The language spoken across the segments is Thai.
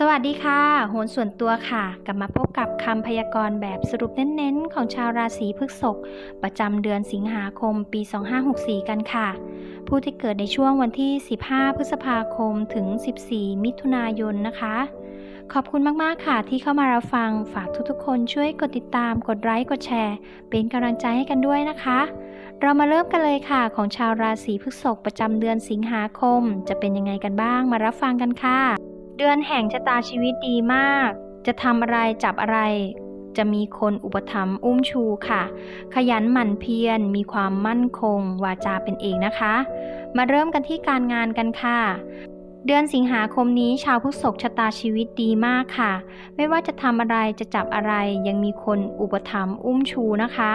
สวัสดีค่ะ โหนส่วนตัวค่ะ กลับมาพบกับคำพยากรณ์แบบสรุปเน้นๆ ของชาวราศีพฤษภประจำเดือนสิงหาคมปี 2564 กันค่ะ ผู้ที่เกิดในช่วงวันที่ 15 พฤษภาคมถึง 14 มิถุนายนนะคะ ขอบคุณมาก ๆ ค่ะที่เข้ามารับฟัง ฝากทุกๆ คนช่วยกดติดตาม กดไลค์ กดแชร์ เป็นกำลังใจให้กันด้วยนะคะ เรามาเริ่มกันเลยค่ะ ของชาวราศีพฤษภประจำเดือนสิงหาคม จะเป็นยังไงกันบ้าง มารับฟังกันค่ะ เดือนแห่งชะตาชีวิตดีมาก จะทำอะไรจับอะไร จะมีคนอุปถัมภ์อุ้มชูค่ะ ขยันหมั่นเพียรมีความมั่นคง วาจาเป็นเอกนะคะ มาเริ่มกันที่การงานกันค่ะ เดือนสิงหาคมนี้ชาวพฤษภชะตาชีวิตดีมากค่ะ ไม่ว่าจะทำอะไรจะจับอะไรยังมีคนอุปถัมภ์อุ้มชูนะคะ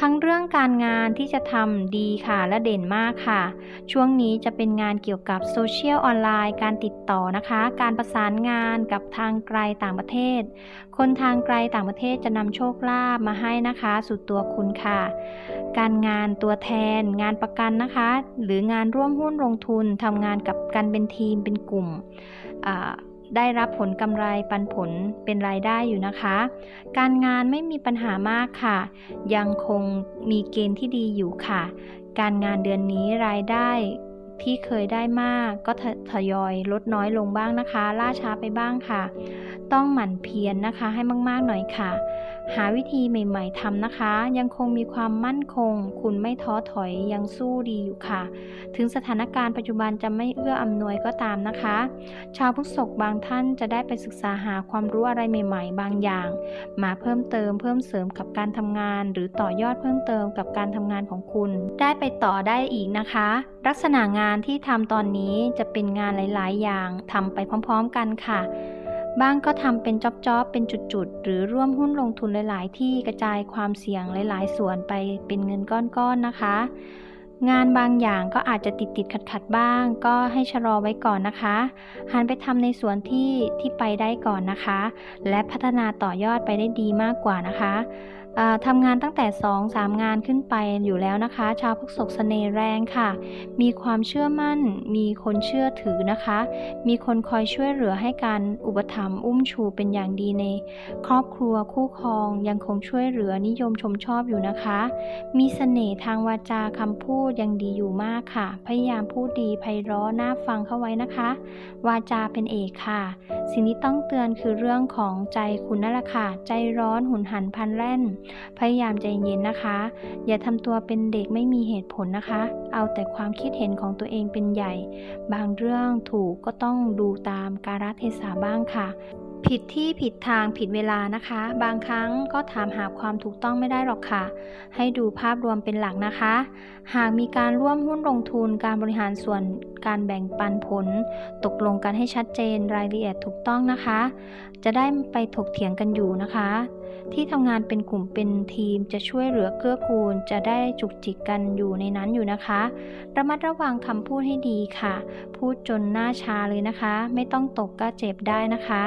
ทั้งเรื่องการงานที่จะทำดีค่ะและเด่นมากค่ะ ช่วงนี้จะเป็นงานเกี่ยวกับโซเชียลออนไลน์ การติดต่อนะคะ การประสานงานกับทางไกลต่างประเทศ คนทางไกลต่างประเทศจะนำโชคลาภมาให้นะคะสู่ตัวคุณค่ะ การงานตัวแทน งานประกันนะคะ หรืองานร่วมหุ้นลงทุนทำงานกับกันเป็นทีมเป็นกลุ่มได้รับผลกำไรปันผลเป็นรายได้อยู่นะคะ การงานไม่มีปัญหามากค่ะ ยังคงมีเกณฑ์ที่ดีอยู่ค่ะ การงานเดือนนี้รายได้ ที่เคยได้มากก็ททยอยลดน้อยลงบ้างนะคะ ล่าช้าไปบ้างค่ะ ต้องหมั่นเพียรนนะคะให้มากๆหน่อยค่ะ หาวิธีใหม่ๆทำนะคะ ยังคงมีความมั่นคง คุณไม่ท้อถอยยังสู้ดีอยู่ค่ะ ถึงสถานการณ์ปัจจุบันจะไม่เอื้ออำนวยก็ตามนะคะ ชาวพฤษภบางท่านจะได้ไปศึกษาหาความรู้อะไรใหม่ ๆ บางอย่าง มาเพิ่มเติมเพิ่มเสริมกับการทำงาน หรือต่อยอดเพิ่มเติมกับการทำงานของคุณ ได้ไปต่อได้อีกนะคะ ลักษณะงานานที่ทำตอนนี้จะเป็นงานหลาย ๆ อย่างทำไปพร้อม ๆ กันค่ะ บ้างก็ทำเป็นจ็อบๆ เป็นจุด ๆ หรือร่วมหุ้นลงทุนหลาย ๆ ที่กระจายความเสี่ยงหลาย ๆ ส่วนไปเป็นเงินก้อน ๆ นะคะ งานบางอย่างก็อาจจะติดติดขัด ๆ บ้าง ก็ให้ชะลอไว้ก่อนนะคะหันไปทำในส่วนที่ที่ไปได้ก่อนนะคะ และพัฒนาต่อยอดไปได้ดีมากกว่านะคะทำงานตั้งแต่ 2-3 งานขึ้นไปอยู่แล้วนะคะ ชาวพฤษภเสน่ห์แรงค่ะ มีความเชื่อมั่น มีคนเชื่อถือนะคะ มีคนคอยช่วยเหลือให้การอุปถัมภ์อุ้มชูเป็นอย่างดีใน ครอบครัวคู่ครองยังคงช่วยเหลือนิยมชมชอบอยู่นะคะ มีเสน่ห์ทางวาจาคำพูดยังดีอยู่มากค่ะ พยายามพูดดีไพเราะน่าฟังเข้าไว้นะคะ วาจาเป็นเอกค่ะ สิ่งที่ต้องเตือนคือเรื่องของใจคุณนั่นแหละค่ะ ใจร้อนหุนหันพันแล่นพยายามใจเย็นนะคะ อย่าทำตัวเป็นเด็กไม่มีเหตุผลนะคะ เอาแต่ความคิดเห็นของตัวเองเป็นใหญ่ บางเรื่องถูกก็ต้องดูตามกาลเทศะบ้างค่ะผิดที่ผิดทางผิดเวลานะคะ บางครั้งก็ถามหาความถูกต้องไม่ได้หรอกค่ะ ให้ดูภาพรวมเป็นหลักนะคะ หากมีการร่วมหุ้นลงทุนการบริหารส่วนการแบ่งปันผล ตกลงกันให้ชัดเจนรายละเอียดถูกต้องนะคะ จะได้ไปถกเถียงกันอยู่นะคะ ที่ทำงานเป็นกลุ่มเป็นทีมจะช่วยเหลือเกื้อกูล จะได้จุกจิกกันอยู่ในนั้นอยู่นะคะ ระมัดระวังคำพูดให้ดีค่ะ พูดจนหน้าชาเลยนะคะ ไม่ต้องตกก็เจ็บได้นะคะ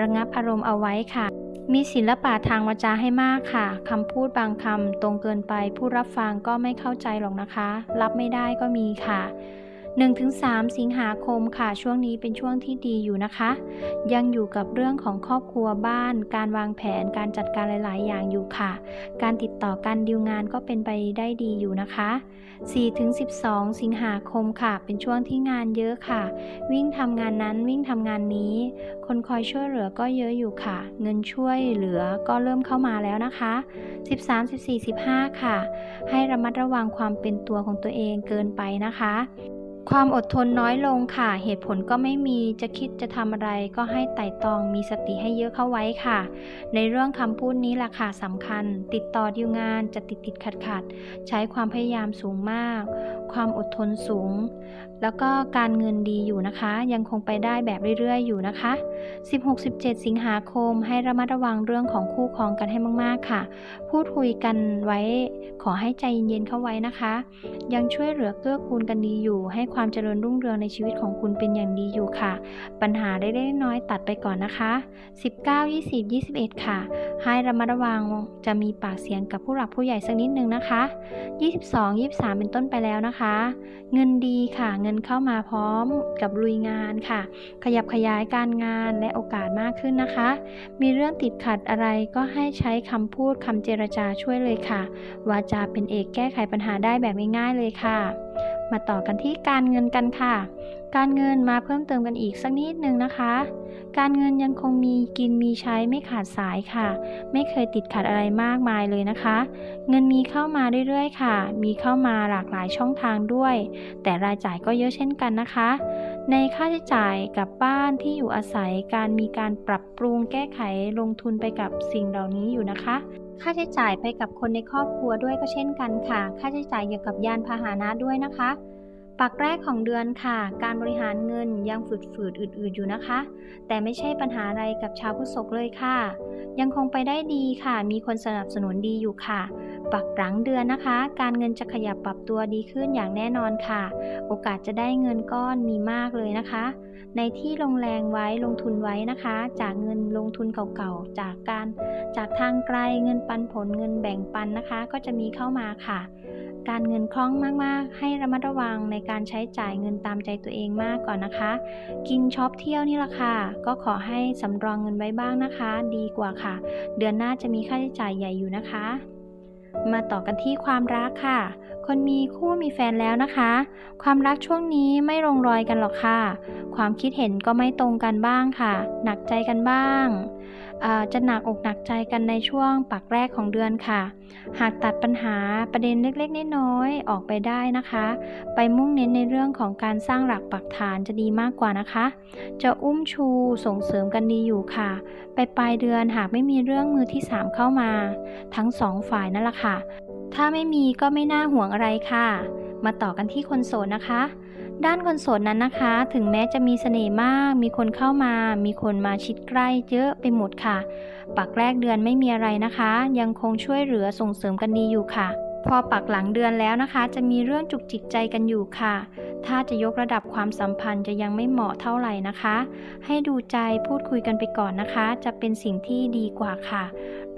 ระงับอารมณ์เอาไว้ค่ะ มีศิลปะทางวาจาให้มากค่ะคำพูดบางคำตรงเกินไปผู้รับฟังก็ไม่เข้าใจหรอกนะคะ รับไม่ได้ก็มีค่ะ 1-3 สิงหาคมค่ะ ช่วงนี้เป็นช่วงที่ดีอยู่นะคะ ยังอยู่กับเรื่องของครอบครัวบ้าน การวางแผนการจัดการหลาย ๆ อย่างอยู่ค่ะ การติดต่อการดีลงานก็เป็นไปได้ดีอยู่นะคะ 4-12 สิงหาคมค่ะ เป็นช่วงที่งานเยอะค่ะ วิ่งทำงานนั้นวิ่งทำงานนี้ คนคอยช่วยเหลือก็เยอะอยู่ค่ะ เงินช่วยเหลือก็เริ่มเข้ามาแล้วนะคะ 13 14 15 ค่ะ ให้ระมัดระวังความเป็นตัวของตัวเองเกินไปนะคะ ความอดทนน้อยลงค่ะ เหตุผลก็ไม่มีจะคิดจะทำอะไรก็ให้ไต่ตองมีสติให้เยอะเข้าไว้ค่ะ ในเรื่องคำพูดนี้ล่ะค่ะสำคัญ ติดต่อดีลงานจะติดติดขัดขัดใช้ความพยายามสูงมาก ความอดทนสูง แล้วก็การเงินดีอยู่นะคะ ยังคงไปได้แบบเรื่อยๆ อยู่นะคะ 16-17 สิงหาคมให้ระมัดระวังเรื่องของคู่ครองกันให้มากๆค่ะ พูดคุยกันไว้ขอให้ใจเย็นๆเข้าไว้นะคะ ยังช่วยเหลือเกื้อกูลกันดีอยู่ ให้ความเจริญรุ่งเรืองในชีวิตของคุณเป็นอย่างดีอยู่ค่ะ ปัญหาได้เล็กน้อยตัดไปก่อนนะคะ 19 20 21 ค่ะ ให้ระมัดระวังจะมีปากเสียงกับผู้หลักผู้ใหญ่สักนิดนึงนะคะ 22 23 เป็นต้นไปแล้วนะคะนะคะ เงินดีค่ะ เงินเข้ามาพร้อมกับลุยงานค่ะ ขยับขยายการงานและโอกาสมากขึ้นนะคะ มีเรื่องติดขัดอะไรก็ให้ใช้คำพูดคำเจรจาช่วยเลยค่ะ วาจาเป็นเอกแก้ไขปัญหาได้แบบง่ายๆเลยค่ะ มาต่อกันที่การเงินกันค่ะ การเงินมาเพิ่มเติมกันอีกสักนิดนึงนะคะ การเงินยังคงมีกินมีใช้ไม่ขาดสายค่ะ ไม่เคยติดขัดอะไรมากมายเลยนะคะ เงินมีเข้ามาเรื่อยๆ ค่ะ มีเข้ามาหลากหลายช่องทางด้วย แต่รายจ่ายก็เยอะเช่นกันนะคะ ในค่าใช้จ่ายกับบ้านที่อยู่อาศัยการมีการปรับปรุงแก้ไขลงทุนไปกับสิ่งเหล่านี้อยู่นะคะ ค่าใช้จ่ายไปกับคนในครอบครัวด้วยก็เช่นกันค่ะ ค่าใช้จ่ายเกี่ยวกับยานพาหนะด้วยนะคะ ปักแรกของเดือนค่ะ การบริหารเงินยังฝืดๆอืดๆอยู่นะคะ แต่ไม่ใช่ปัญหาอะไรกับชาวพฤษภเลยค่ะ ยังคงไปได้ดีค่ะ มีคนสนับสนุนดีอยู่ค่ะ ปักหลังเดือนนะคะ การเงินจะขยับปรับตัวดีขึ้นอย่างแน่นอนค่ะ โอกาสจะได้เงินก้อนมีมากเลยนะคะ ในที่ลงแรงไว้ลงทุนไว้นะคะ จากเงินลงทุนเก่าๆ จากการจากทางไกลเงินปันผลเงินแบ่งปันนะคะ ก็จะมีเข้ามาค่ะ การเงินคล่องมากๆ ให้ระมัดระวังในการใช้จ่ายเงินตามใจตัวเองมากก่อนนะคะ กินช็อปเที่ยวนี่แหละค่ะ ก็ขอให้สำรองเงินไว้บ้างนะคะ ดีกว่าค่ะ เดือนหน้าจะมีค่าใช้จ่ายใหญ่อยู่นะคะ มาต่อกันที่ความรักค่ะ คนมีคู่มีแฟนแล้วนะคะ ความรักช่วงนี้ไม่ลงรอยกันหรอกค่ะ ความคิดเห็นก็ไม่ตรงกันบ้างค่ะ หนักใจกันบ้างจะหนักอกหนักใจกันในช่วงปักแรกของเดือนค่ะ หากตัดปัญหาประเด็นเล็กๆน้อยๆออกไปได้นะคะ ไปมุ่งเน้นในเรื่องของการสร้างหลักปักฐานจะดีมากกว่านะคะ จะอุ้มชูส่งเสริมกันดีอยู่ค่ะ ไปปลายเดือนหากไม่มีเรื่องมือที่ 3 เข้ามา ทั้งสองฝ่ายนั่นแหละค่ะถ้าไม่มีก็ไม่น่าห่วงอะไรค่ะ มาต่อกันที่คนโสดนะคะ ด้านคนโสดนั้นนะคะ ถึงแม้จะมีเสน่ห์มาก มีคนเข้ามา มีคนมาชิดใกล้เยอะไปหมดค่ะ ปักแรกเดือนไม่มีอะไรนะคะ ยังคงช่วยเหลือส่งเสริมกันดีอยู่ค่ะ พอปักหลังเดือนแล้วนะคะ จะมีเรื่องจุกจิกใจกันอยู่ค่ะ ถ้าจะยกระดับความสัมพันธ์จะยังไม่เหมาะเท่าไหร่นะคะ ให้ดูใจพูดคุยกันไปก่อนนะคะ จะเป็นสิ่งที่ดีกว่าค่ะ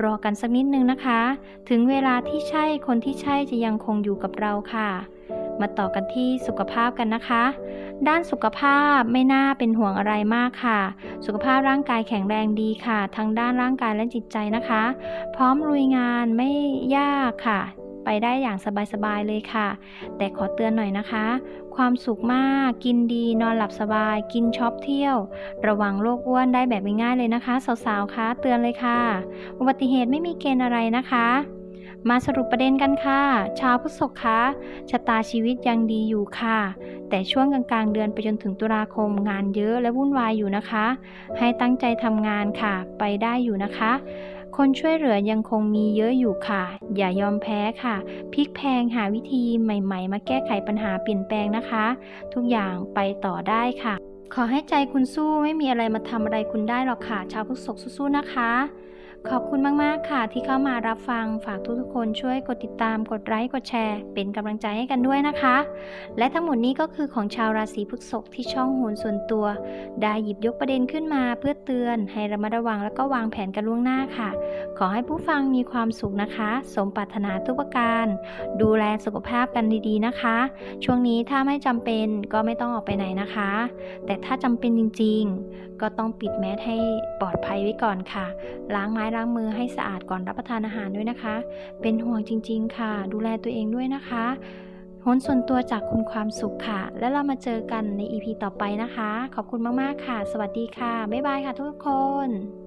รอกันสักนิดนึงนะคะ ถึงเวลาที่ใช่คนที่ใช่จะยังคงอยู่กับเราค่ะมาต่อกันที่สุขภาพกันนะคะ ด้านสุขภาพไม่น่าเป็นห่วงอะไรมากค่ะ สุขภาพร่างกายแข็งแรงดีค่ะ ทั้งด้านร่างกายและจิตใจนะคะ พร้อมลุยงานไม่ยากค่ะ ไปได้อย่างสบายๆเลยค่ะ แต่ขอเตือนหน่อยนะคะ ความสุขมาก กินดี นอนหลับสบาย กินช็อปเที่ยว ระวังโรคอ้วนได้แบบง่ายๆเลยนะคะ สาวๆคะเตือนเลยค่ะ อุบัติเหตุไม่มีเกณฑ์อะไรนะคะมาสรุปประเด็นกันค่ะ ชาวพฤษภคะชะตาชีวิตยังดีอยู่ค่ะ แต่ช่วงกลางๆเดือนไปจนถึงตุลาคมงานเยอะและวุ่นวายอยู่นะคะ ให้ตั้งใจทำงานค่ะ ไปได้อยู่นะคะ คนช่วยเหลือยังคงมีเยอะอยู่ค่ะ อย่ายอมแพ้ค่ะพลิกแพงหาวิธีใหม่ ๆ มาแก้ไขปัญหาเปลี่ยนแปลงนะคะ ทุกอย่างไปต่อได้ค่ะ ขอให้ใจคุณสู้ไม่มีอะไรมาทำอะไรคุณได้หรอกค่ะ ชาวพฤษกสู้ๆนะคะ ขอบคุณมากๆค่ะที่เข้ามารับฟังฝากทุกๆคนช่วยกดติดตามกดไลค์กดแชร์ เป็นกำลังใจให้กันด้วยนะคะ และทั้งหมดนี้ก็คือของชาวราศีพฤษภที่ช่องโหนส่วนตัว ได้หยิบยกประเด็นขึ้นมาเพื่อเตือน ให้ระมัดระวังแล้วก็วางแผนกันล่วงหน้าค่ะ ขอให้ผู้ฟังมีความสุขนะคะ สมปรารถนาทุกประการ ดูแลสุขภาพกันดีๆนะคะ ช่วงนี้ถ้าไม่จำเป็นก็ไม่ต้องออกไปไหนนะคะ แต่ถ้าจำเป็นจริง ๆ ก็ต้องปิดแมสให้ปลอดภัยไว้ก่อนค่ะล้างไม้ล้างมือให้สะอาดก่อนรับประทานอาหารด้วยนะคะ เป็นห่วงจริง ๆ ค่ะ ดูแลตัวเองด้วยนะคะหนส่วนตัวจากคุณความสุขค่ะ แล้วเรามาเจอกันใน EP ต่อไปนะคะ ขอบคุณมาก ๆ ค่ะ สวัสดีค่ะ บ๊ายบายค่ะทุกคน